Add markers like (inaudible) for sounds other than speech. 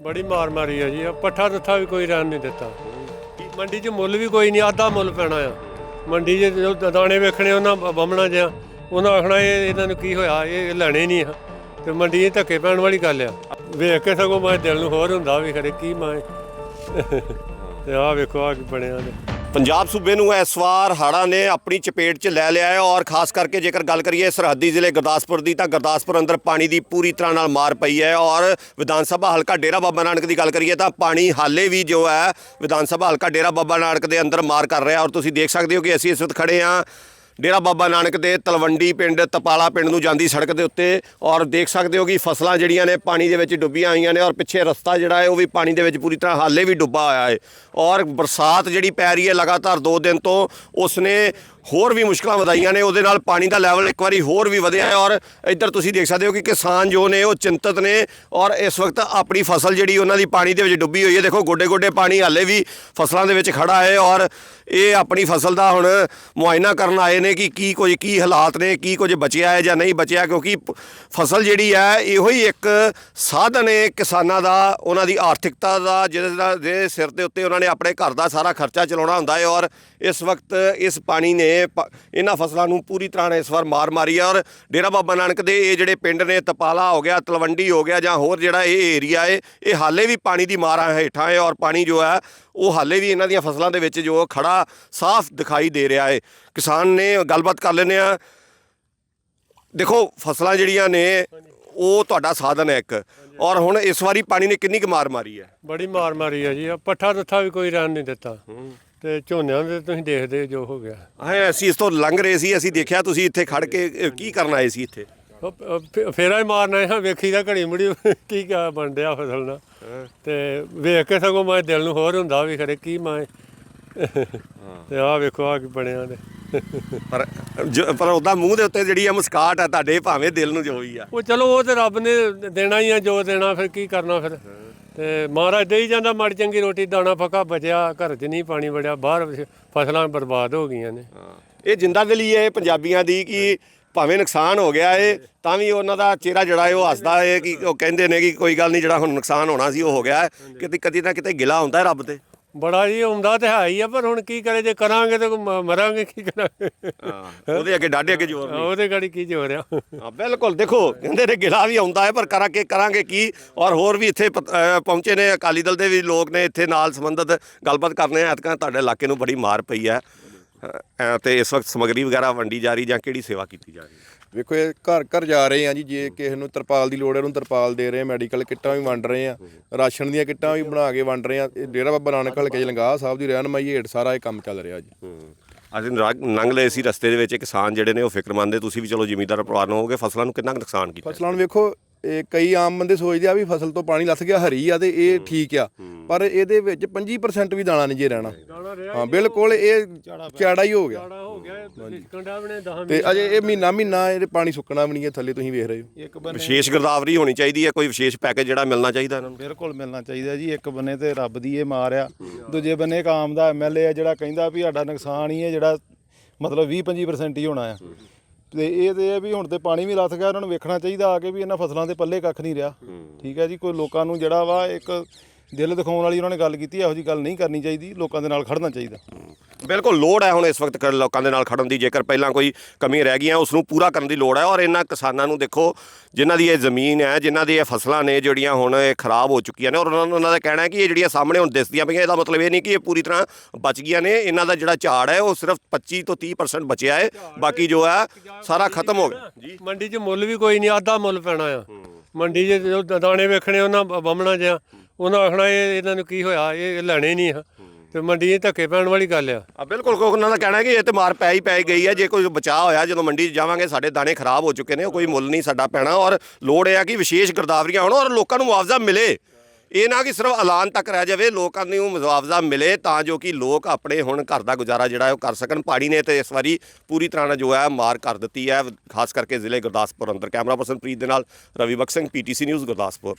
ਬੜੀ ਮਾਰ ਮਾਰੀ ਆ ਜੀ। ਆ ਪੱਠਾ ਦੱਥਾ ਵੀ ਕੋਈ ਰਹਿਣ ਨਹੀਂ ਦਿੱਤਾ। ਮੰਡੀ 'ਚ ਮੁੱਲ ਵੀ ਕੋਈ ਨਹੀਂ ਆਧਾ ਮੁੱਲ ਪੈਣਾ ਆ। ਮੰਡੀ 'ਚ ਜੋ ਦਾਣੇ ਵੇਖਣੇ, ਉਹਨਾਂ ਬਮਣਾ ਜਿਹਾ। ਉਹਨਾਂ ਆਖਣਾ ਇਹ, ਇਹਨਾਂ ਨੂੰ ਕੀ ਹੋਇਆ, ਇਹ ਲੈਣੇ ਨਹੀਂ ਆ। ਤੇ ਮੰਡੀ 'ਚ ਧੱਕੇ ਪੈਣ ਵਾਲੀ ਗੱਲ ਆ। ਵੇਖ ਕੇ ਸਗੋਂ ਮੈਂ ਦਿਲ ਨੂੰ ਹੋਰ ਹੁੰਦਾ ਵੀ ਖਰੇ ਕੀ ਮੈਂ ਤੇ ਆਹ ਵੇਖੋ ਆ ਕੀ ਬਣਿਆ ਨੇ। ਪੰਜਾਬ ਸੂਬੇ ਨੂੰ ਇਸ ਵਾਰ ਹੜ੍ਹਾਂ ਨੇ ਆਪਣੀ ਚਪੇਟ 'ਚ ਲੈ ਲਿਆ ਹੈ ਔਰ ਖਾਸ ਕਰਕੇ ਜੇਕਰ ਗੱਲ ਕਰੀਏ ਸਰਹੱਦੀ ਜ਼ਿਲ੍ਹੇ ਗੁਰਦਾਸਪੁਰ ਦੀ ਤਾਂ ਗੁਰਦਾਸਪੁਰ ਅੰਦਰ ਪਾਣੀ ਦੀ ਪੂਰੀ ਤਰ੍ਹਾਂ ਨਾਲ ਮਾਰ ਪਈ ਹੈ ਔਰ ਵਿਧਾਨ ਸਭਾ ਹਲਕਾ ਡੇਰਾ ਬਾਬਾ ਨਾਨਕ ਦੀ ਗੱਲ ਕਰੀਏ ਤਾਂ ਪਾਣੀ ਹਾਲੇ ਵੀ ਜੋ ਹੈ ਵਿਧਾਨ ਸਭਾ ਹਲਕਾ ਡੇਰਾ ਬਾਬਾ ਨਾਨਕ ਦੇ ਅੰਦਰ ਮਾਰ ਕਰ ਰਿਹਾ ਔਰ ਤੁਸੀਂ ਦੇਖ ਸਕਦੇ ਹੋ ਕਿ ਅਸੀਂ ਇਸ ਵਕਤ ਖੜੇ ਹਾਂ। ਡੇਰਾ ਬਾਬਾ ਨਾਨਕ ਦੇ ਤਲਵੰਡੀ ਪਿੰਡ, ਤਪਾਲਾ ਪਿੰਡ ਨੂੰ ਜਾਂਦੀ ਸੜਕ ਦੇ ਉੱਤੇ ਔਰ ਦੇਖ ਸਕਦੇ ਹੋ ਕਿ ਫਸਲਾਂ ਜਿਹੜੀਆਂ ਨੇ ਪਾਣੀ ਦੇ ਵਿੱਚ ਡੁੱਬੀਆਂ ਹੋਈਆਂ ਨੇ ਔਰ ਪਿੱਛੇ ਰਸਤਾ ਜਿਹੜਾ ਹੈ, ਉਹ ਵੀ ਪਾਣੀ ਦੇ ਵਿੱਚ ਪੂਰੀ ਤਰ੍ਹਾਂ ਹਾਲੇ ਵੀ ਡੁੱਬਾ ਹੋਇਆ ਹੈ। ਔਰ ਬਰਸਾਤ ਜਿਹੜੀ ਪੈ ਰਹੀ ਹੈ ਲਗਾਤਾਰ 2 ਦਿਨ ਤੋਂ, ਉਸਨੇ ਹੋਰ ਵੀ ਮੁਸ਼ਕਲਾਂ ਵਧਾਈਆਂ ਨੇ, ਉਹਦੇ ਨਾਲ ਪਾਣੀ ਦਾ ਲੈਵਲ ਇੱਕ ਵਾਰੀ ਹੋਰ ਵੀ ਵਧਿਆ ਹੈ ਔਰ ਇੱਧਰ ਤੁਸੀਂ ਦੇਖ ਸਕਦੇ ਹੋ ਕਿ ਕਿਸਾਨ ਜੋ ਨੇ, ਉਹ ਚਿੰਤਤ ਨੇ ਔਰ ਇਸ ਵਕਤ ਆਪਣੀ ਫਸਲ ਜਿਹੜੀ ਉਹਨਾਂ ਦੀ ਪਾਣੀ ਦੇ ਵਿੱਚ ਡੁੱਬੀ ਹੋਈ ਹੈ। ਦੇਖੋ ਗੋਡੇ ਗੋਡੇ ਪਾਣੀ ਹਾਲੇ ਵੀ ਫਸਲਾਂ ਦੇ ਵਿੱਚ ਖੜਾ ਹੈ ਔਰ ਇਹ ਆਪਣੀ ਫਸਲ ਦਾ ਹੁਣ ਮੁਆਇਨਾ ਕਰਨ ਆਏ ਨੇ ਕਿ ਕੀ ਕੁਝ, ਕੀ ਹਾਲਾਤ ਨੇ, ਕੀ ਕੁਝ ਬਚਿਆ ਹੈ ਜਾਂ ਨਹੀਂ ਬਚਿਆ, ਕਿਉਂਕਿ ਫਸਲ ਜਿਹੜੀ ਹੈ, ਇਹੋ ਹੀ ਇੱਕ ਸਾਧਨ ਹੈ ਕਿਸਾਨਾਂ ਦਾ, ਉਹਨਾਂ ਦੀ ਆਰਥਿਕਤਾ ਦਾ, ਜਿਹਦੇ ਦਾ ਸਿਰ ਦੇ ਉੱਤੇ ਉਹਨਾਂ ਨੇ ਆਪਣੇ ਘਰ ਦਾ ਸਾਰਾ ਖਰਚਾ ਚਲਾਉਣਾ ਹੁੰਦਾ ਹੈ ਔਰ ਇਸ ਵਕਤ ਇਸ ਪਾਣੀ ਨੇ ਪ- ਇਹਨਾਂ ਫਸਲਾਂ ਨੂੰ ਪੂਰੀ ਤਰ੍ਹਾਂ ਨਾਲ ਇਸ ਵਾਰ ਮਾਰ ਮਾਰੀ ਹੈ ਔਰ ਡੇਰਾ ਬਾਬਾ ਨਾਨਕ ਦੇ ਇਹ ਜਿਹੜੇ ਪਿੰਡ ਨੇ ਤਪਾਲਾ ਹੋ ਗਿਆ ਤਲਵੰਡੀ ਹੋ ਗਿਆ ਜਾਂ ਹੋਰ ਜਿਹੜਾ ਇਹ ਏਰੀਆ ਹੈ ਇਹ ਹਾਲੇ ਵੀ ਪਾਣੀ ਦੀ ਮਾਰਾਂ ਹੇਠਾਂ ਹੈ ਔਰ ਪਾਣੀ ਜੋ ਹੈ ਉਹ ਹਾਲੇ ਵੀ ਇਹਨਾਂ ਦੀਆਂ ਫਸਲਾਂ ਦੇ ਵਿੱਚ ਜੋ ਖੜਾ ਸਾਫ਼ ਦਿਖਾਈ ਦੇ ਰਿਹਾ ਹੈ ਕਿਸਾਨ ਨੇ ਗੱਲਬਾਤ ਕਰ ਲੈਂਦੇ ਆ। ਦੇਖੋ ਫਸਲਾਂ ਜਿਹੜੀਆਂ ਨੇ ਉਹ ਤੁਹਾਡਾ ਸਾਧਨ ਹੈ ਇੱਕ। ਔਰ ਹੁਣ ਇਸ ਵਾਰੀ ਪਾਣੀ ਨੇ ਕਿੰਨੀ ਕੁ ਮਾਰ ਮਾਰੀ ਹੈ? ਬੜੀ ਮਾਰ ਮਾਰੀ ਆ ਜੀ। ਪੱਠਾ ਦੱਥਾ ਵੀ ਕੋਈ ਰਹਿਣ ਨਹੀਂ ਦਿੱਤਾ। ਤੇ ਝੋਨਿਆਂ ਦੇ ਤੁਸੀਂ ਦੇਖਦੇ ਜੋ ਹੋ ਗਿਆ। ਹਾਂ ਅਸੀਂ ਇਸ ਤੋਂ ਲੰਘ ਰਹੇ ਸੀ ਅਸੀਂ ਦੇਖਿਆ ਤੁਸੀਂ ਇੱਥੇ ਖੜ ਕੇ ਕੀ ਕਰਨ ਆਏ ਸੀ ਇੱਥੇ? ਉਹ ਪ- ਫੇ- ਫੇਰਾ ਹੀ ਮਾਰਨਾ ਹੈ ਵੇਖੀ ਦਾ ਘੜੀ ਮੁੜੀ (laughs) ਕੀ ਕਿਆ ਬਣ ਡਿਆ ਫਸਲ ਨਾਲ ਤੇ ਵੇਖ ਕੇ ਸਗੋਂ ਮੈਂ ਦਿਲ ਨੂੰ ਹੋਰ ਹੁੰਦਾ ਵੀ ਖਰੇ ਕੀ ਮੈਂ ਤੇ ਆਹ ਵੇਖੋ ਆ ਕੀ ਬਣਿਆ ਨੇ ਪਰ ਜ- ਪਰ ਉਹਦਾ ਮੂੰਹ ਦੇ ਉੱਤੇ ਜਿਹੜੀ ਆ ਮੁਸਕਾਟ ਆ ਤੁਹਾਡੇ ਭਾਵੇਂ ਦਿਲ ਨੂੰ ਜੋ ਹੀ ਆ। ਉਹ ਚਲੋ ਉਹ ਤੇ ਰੱਬ ਨੇ ਦੇਣਾ ਹੀ ਆ ਜੋ ਦੇਣਾ ਫਿਰ ਕੀ ਕਰਨਾ ਫਿਰ? ਤੇ ਮਹਾਰਾਜ ਦੇ ਹੀ ਜਾਂਦਾ ਮਾੜੀ ਚੰਗੀ ਰੋਟੀ ਦਾਣਾ ਫੱਕਾ ਬਚਿਆ ਘਰ 'ਚ ਨਹੀਂ ਪਾਣੀ ਵੜਿਆ ਬਾਹਰ ਫਸਲਾਂ ਬਰਬਾਦ ਹੋ ਗਈਆਂ ਨੇ। ਇਹ ਜਿੰਦਾ ਦਿਲੀ ਹੈ ਪੰਜਾਬੀਆਂ ਦੀ ਕਿ ਭਾਵੇਂ ਨੁਕਸਾਨ ਹੋ ਗਿਆ ਏ ਤਾਂ ਵੀ ਉਹਨਾਂ ਦਾ ਚਿਹਰਾ ਜਿਹੜਾ ਹੈ ਉਹ ਹੱਸਦਾ ਏ ਕਿ ਉਹ ਕਹਿੰਦੇ ਨੇ ਕਿ ਕੋਈ ਗੱਲ ਨਹੀਂ ਜਿਹੜਾ ਹੁਣ ਨੁਕਸਾਨ ਹੋਣਾ ਸੀ ਉਹ ਹੋ ਗਿਆ ਹੈ ਕਿਤੇ ਕਦੀ ਨਾ ਕਿਤੇ ਗਿਲਾ ਹੁੰਦਾ ਰੱਬ ਤੇ। ਬੜਾ ਜੀ ਆਉਂਦਾ ਤੇ ਹੈ ਹੀ ਆ ਪਰ ਹੁਣ ਕੀ ਕਰੇ ਜੇ ਕਰਾਂਗੇ ਤੇ ਮ- ਮਰਾਂਗੇ ਕੀ ਕਰਾਂਗੇ? ਉਹਦੇ ਅੱਗੇ ਡਾਢੇ ਅੱਗੇ ਜ਼ੋਰ ਨਹੀਂ। ਉਹਦੇ ਗਾੜੀ ਕੀ ਜੋਰ ਆ? ਹਾਂ ਬਿਲਕੁਲ ਦੇਖੋ ਕਹਿੰਦੇ ਨੇ ਗਿਲਾ ਵੀ ਆਉਂਦਾ ਹੈ ਪਰ ਕਰਾਂਗੇ ਕਰਾਂਗੇ ਕੀ? ਔਰ ਹੋਰ ਵੀ ਇੱਥੇ ਅਹ ਪਹੁੰਚੇ ਨੇ ਅਕਾਲੀ ਦਲ ਦੇ ਵੀ ਲੋਕ ਨੇ ਇੱਥੇ ਨਾਲ ਸੰਬੰਧਿਤ ਗੱਲਬਾਤ ਕਰਨੇ ਆ। ਐਤਕਾਂ ਤੁਹਾਡੇ ਇਲਾਕੇ ਨੂੰ ਬੜੀ ਮਾਰ ਪਈ ਹੈ। ਅਹ ਤੇ ਇਸ ਵਕਤ ਸਮਗਰੀ ਵਗੈਰਾ ਵੰਡੀ ਜਾ ਰਹੀ ਜਾਂ ਕਿਹੜੀ ਸੇਵਾ ਕੀਤੀ ਜਾ ਰਹੀ ਹੈ? ਵੇਖੋ ਇਹ ਘਰ ਘਰ ਜਾ ਰਹੇ ਆ ਜੀ ਜੇ ਕਿਸੇ ਨੂੰ ਤਰਪਾਲ ਦੀ ਲੋੜ ਹੈ ਉਹਨੂੰ ਤਰਪਾਲ ਦੇ ਰਹੇ ਆ ਮੈਡੀਕਲ ਕਿੱਟਾਂ ਵੀ ਵੰਡ ਰਹੇ ਆ ਰਾਸ਼ਨ ਦੀਆਂ ਕਿੱਟਾਂ ਵੀ ਬਣਾ ਕੇ ਵੰਡ ਰਹੇ ਆ। ਇਹ ਡੇਰਾ ਬਾਬਾ ਨਾਨਕ ਹਲਕੇ ਜਲੰਗਾ ਸਾਹਿਬ ਦੀ ਰਹਿਨਮਾਈ ਹੇਠ ਸਾਰਾ ਇਹ ਕੰਮ ਚੱਲ ਰਿਹਾ ਜੀ। ਅਸੀਂ ਰਾਗ- ਲੰਘ ਲਏ ਸੀ ਰਸਤੇ ਦੇ ਵਿੱਚ ਕਿਸਾਨ ਜਿਹੜੇ ਨੇ ਉਹ ਫਿਕਰਮੰਦ ਨੇ ਤੁਸੀਂ ਵੀ ਚਲੋ ਜ਼ਿਮੀਂਦਾਰ ਪਰਿਵਾਰ ਨੂੰ ਹੋਗੇ ਫਸਲਾਂ ਨੂੰ ਕਿੰਨਾ ਨੁਕਸਾਨ ਕੀਤਾ? ਫਸਲਾਂ ਨੂੰ ਵੇਖੋ ਇਹ ਕਈ ਆਮ ਬੰਦੇ ਸੋਚਦੇ ਆ ਵੀ ਫਸਲ ਤੋਂ ਪਾਣੀ ਲੱਥ ਗਿਆ ਹਰੀ ਆ ਤੇ ਇਹ ਠੀਕ ਆ ਪਰ ਇਹਦੇ ਵਿੱਚ 25% ਵੀ ਦਾਣਾ ਨਹੀਂ ਜੇ ਰਹਿਣਾ। ਹਾਂ ਬਿਲਕੁਲ ਇਹ ਚਾੜਾ ਹੀ ਹੋ ਗਿਆ। ਬੜਾ ਹੋ ਗਿਆ ਕੰਡਾ ਬਣੇ 10 ਤੇ ਅਜੇ ਇਹ ਮਹੀਨਾ ਮਹੀਨਾ ਇਹਦੇ ਪਾਣੀ ਸੁੱਕਣਾ ਵੀ ਨਹੀਂ ਹੈ ਥੱਲੇ ਤੁਸੀਂ ਵੇਖ ਰਹੇ ਹੋ। ਇੱਕ ਬੰਨੇ ਵਿਸ਼ੇਸ਼ ਗਿਰਦਾਵਰੀ ਹੋਣੀ ਚਾਹੀਦੀ ਹੈ ਕੋਈ ਵਿਸ਼ੇਸ਼ ਪੈਕੇਜ ਜਿਹੜਾ ਮਿਲਣਾ ਚਾਹੀਦਾ ਇਹਨਾਂ ਨੂੰ। ਬਿਲਕੁਲ ਮਿਲਣਾ ਚਾਹੀਦਾ ਜੀ ਇੱਕ ਬੰਨੇ ਤੇ ਰੱਬ ਦੀ ਇਹ ਮਾਰ ਆ। ਦੂਜੇ ਬੰਨੇ ਇੱਕ ਆਮ ਦਾ ਐਮਐਲਏ ਆ ਜਿਹੜਾ ਕਹਿੰਦਾ ਵੀ ਸਾਡਾ ਨੁਕਸਾਨ ਹੀ ਹੈ ਜਿਹੜਾ ਮਤਲਬ 20 25% ਹੀ ਹੋਣਾ ਆ। ਤੇ ਇਹ ਤੇ ਇਹ ਵੀ ਹੁਣ ਤੇ ਪਾਣੀ ਵੀ ਲੱਥ ਗਿਆ ਉਹਨਾਂ ਨੂੰ ਵੇਖਣਾ ਚਾਹੀਦਾ ਆ ਕੇ ਵੀ ਇਹਨਾਂ ਫਸਲਾਂ ਦੇ ਪੱਲੇ ਕੱਖ ਨਹੀਂ ਰਿਹਾ। ਠੀਕ ਹੈ ਜੀ ਕੋਈ ਲੋਕਾਂ ਨੂੰ ਜਿਹੜਾ ਵਾ ਇੱਕ ਦਿਲ ਦਿਖਾਉਣ ਵਾਲੀ ਉਹਨਾਂ ਨੇ ਗੱਲ ਕੀਤੀ ਇਹੋ ਜੀ ਗੱਲ ਨਹੀਂ ਕਰਨੀ ਚਾਹੀਦੀ ਲੋਕਾਂ ਦੇ ਨਾਲ ਖੜਨਾ ਚਾਹੀਦਾ। ਬਿਲਕੁਲ ਲੋੜ ਹੈ ਹੁਣ ਇਸ ਵਕਤ ਕ- ਲੋਕਾਂ ਦੇ ਨਾਲ ਖੜਨ ਦੀ ਜੇਕਰ ਪਹਿਲਾਂ ਕੋਈ ਕਮੀ ਰਹਿ ਗਈਆਂ ਉਸ ਨੂੰ ਪੂਰਾ ਕਰਨ ਦੀ ਲੋੜ ਹੈ। ਔਰ ਇਹਨਾਂ ਕਿਸਾਨਾਂ ਨੂੰ ਦੇਖੋ ਜਿਨ੍ਹਾਂ ਦੀ ਇਹ ਜ਼ਮੀਨ ਹੈ ਜਿਨ੍ਹਾਂ ਦੀ ਇਹ ਫਸਲਾਂ ਨੇ ਜਿਹੜੀਆਂ ਹੁਣ ਇਹ ਖਰਾਬ ਹੋ ਚੁੱਕੀਆਂ ਨੇ ਔਰ ਉਹਨਾਂ ਨੂੰ ਉਹਨਾਂ ਦਾ ਕਹਿਣਾ ਹੈ ਕਿ ਇਹ ਜਿਹੜੀਆਂ ਸਾਹਮਣੇ ਹੁਣ ਦਿਸਦੀਆਂ ਪਈਆਂ ਇਹਦਾ ਮਤਲਬ ਇਹ ਨਹੀਂ ਕਿ ਇਹ ਪੂਰੀ ਤਰ੍ਹਾਂ ਬਚ ਗਈਆਂ ਨੇ। ਇਹਨਾਂ ਦਾ ਜਿਹੜਾ ਝਾੜ ਹੈ ਉਹ ਸਿਰਫ 25 ਤੋਂ 30% ਬਚਿਆ ਹੈ। ਬਾਕੀ ਜੋ ਹੈ ਸਾਰਾ ਖਤਮ ਹੋ ਗਿਆ। ਜੀ। ਮੰਡੀ 'ਚ ਮੁੱਲ ਵੀ ਕੋਈ ਨਹੀਂ ਆਧਾ ਮੁੱਲ ਪੈਣਾ ਆ। ਮੰਡੀ 'ਚ ਜੋ ਦਾਣੇ ਵੇਖਣੇ ਉਹਨਾਂ ਬਮਣਾ ਜਿਹਾ। ਉਹਨਾਂ ਆਖਣਾ ਇਹ ਇਹਨਾਂ ਨੂੰ ਕੀ ਹੋਇਆ, ਇਹ ਲੈਣੇ ਨਹੀਂ ਆ। ਤੇ ਮੰਡੀ 'ਚ ਧੱਕੇ ਪੈਣ ਵਾਲੀ ਗੱਲ ਆ। ਆ, ਬਿਲਕੁਲ, ਕੋਈ ਉਹਨਾਂ ਦਾ ਕਹਿਣਾ ਹੈ ਕਿ ਇਹ ਤੇ ਮਾਰ ਪੈ ਹੀ ਪੈ ਗਈ ਹੈ ਜੇ ਕੋਈ ਬਚਾਅ ਹੋਇਆ, ਜਦੋਂ ਮੰਡੀ 'ਚ ਜਾਵਾਂਗੇ, ਸਾਡੇ ਦਾਣੇ ਖਰਾਬ ਹੋ ਚੁੱਕੇ ਨੇ, ਉਹ ਕੋਈ ਮੁੱਲ ਨਹੀਂ ਸਾਡਾ ਪੈਣਾ, ਔਰ ਲੋੜ ਇਹ ਆ ਕਿ ਵਿਸ਼ੇਸ਼ ਗਿਰਦਾਵਰੀਆਂ ਹੋਣ, ਔਰ ਲੋਕਾਂ ਨੂੰ ਮੁਆਵਜ਼ਾ ਮਿਲੇ। ਇਹ ਨਾ ਕਿ ਸਿਰਫ ਐਲਾਨ ਤੱਕ ਰਹਿ ਜਾਵੇ, ਲੋਕਾਂ ਨੂੰ ਮੁਆਵਜ਼ਾ ਮਿਲੇ, ਤਾਂ ਜੋ ਕਿ ਲੋਕ ਆਪਣੇ ਹੁਣ ਘਰ ਦਾ ਗੁਜ਼ਾਰਾ ਜਿਹੜਾ ਉਹ ਕਰ ਸਕਣ। ਪਾੜੀ ਨੇ ਤੇ ਇਸ ਵਾਰੀ ਪੂਰੀ ਤਰ੍ਹਾਂ ਨਾਲ ਜੋ ਹੈ, ਮਾਰ ਕਰ ਦਿੱਤੀ ਹੈ, ਖਾਸ ਕਰਕੇ ਜ਼ਿਲ੍ਹੇ ਗੁਰਦਾਸਪੁਰ ਅੰਦਰ। ਕੈਮਰਾ ਪਰਸਨ ਪ੍ਰੀਤ ਦੇ ਨਾਲ ਰਵੀ ਬਖਸ਼ ਸਿੰਘ, ਪੀਟੀਸੀ ਨਿਊਜ਼ ਗੁਰਦਾਸਪੁਰ।